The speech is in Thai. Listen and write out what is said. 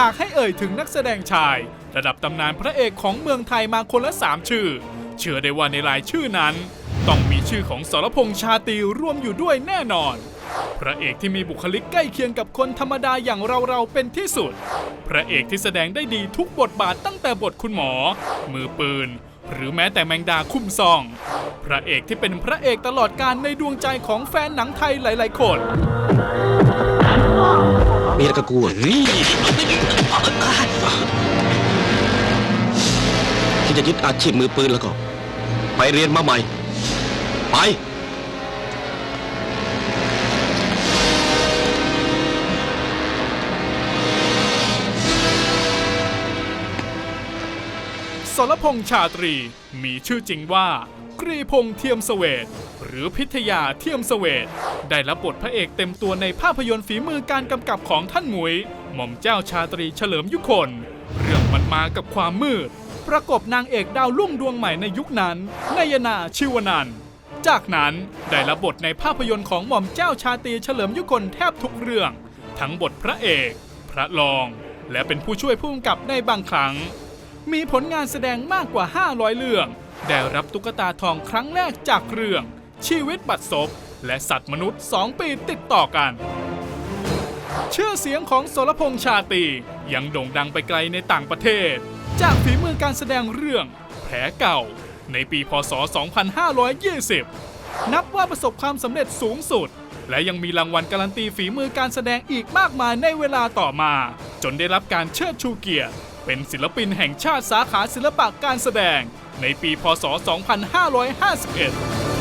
หากให้เอ่ยถึงนักแสดงชาย ระดับตำนานพระเอกของเมืองไทยมาคนละ3ชื่อ เชื่อได้ว่าในรายชื่อนั้น ต้องมีชื่อของสรพงษ์ชาตรีร่วมอยู่ด้วยแน่นอน พระเอกที่มีบุคลิกใกล้เคียงกับคนธรรมดาอย่างเราๆเป็นที่สุด พระเอกที่แสดงได้ดีทุกบทบาทตั้งแต่บทคุณหมอ มือปืน หรือแม้แต่แมงดาคุ้มซอง พระเอกที่เป็นพระเอกตลอดการในดวงใจของแฟนหนังไทยหลาย ๆ คน มีระกับกูอะที่จะยึดอาชีพมือปืนแล้วก็ ไปเรียนมาใหม่ ไป สรพงษ์ชาตรี มีชื่อจริงว่า กรีพงษ์เทียมเสวตหรือพิทยาเทียมเสวตได้รับบทพระเอกเต็มตัวในภาพยนตร์ฝีมือการกำกับของท่านหมวย หม่อมเจ้าชาตรีเฉลิมยุคน เรื่องมันมากับความมืด ประกบนางเอกดาวรุ่งดวงใหม่ในยุคนั้นนายนาชิวนันจากนั้นได้รับบทในภาพยนตร์ของหม่อมเจ้าชาตรีเฉลิมยุคนแทบทุกเรื่อง ทั้งบทพระเอก พระรอง และเป็นผู้ช่วยผู้กำกับในบางครั้ง มีผลงานแสดงมากกว่า 500 เรื่อง ได้รับตุ๊กตาทองครั้งแรกจากเรื่อง ชีวิตบัดซบและสัตว์มนุษย์ 2 ปีติดต่อกัน ชื่อเสียงของสรพงษ์ชาตรียังโด่งดังไปไกลในต่างประเทศ จากฝีมือการแสดงเรื่องแผลเก่า ในปีพศ 2520 นับว่าประสบความสำเร็จสูงสุด และยังมีรางวัลการันตีฝีมือการแสดงอีกมากมายในเวลาต่อมา จนได้รับการเชิดชูเกียรติ เป็นศิลปินแห่งชาติสาขาศิลปะการแสดงในปีพศ 2551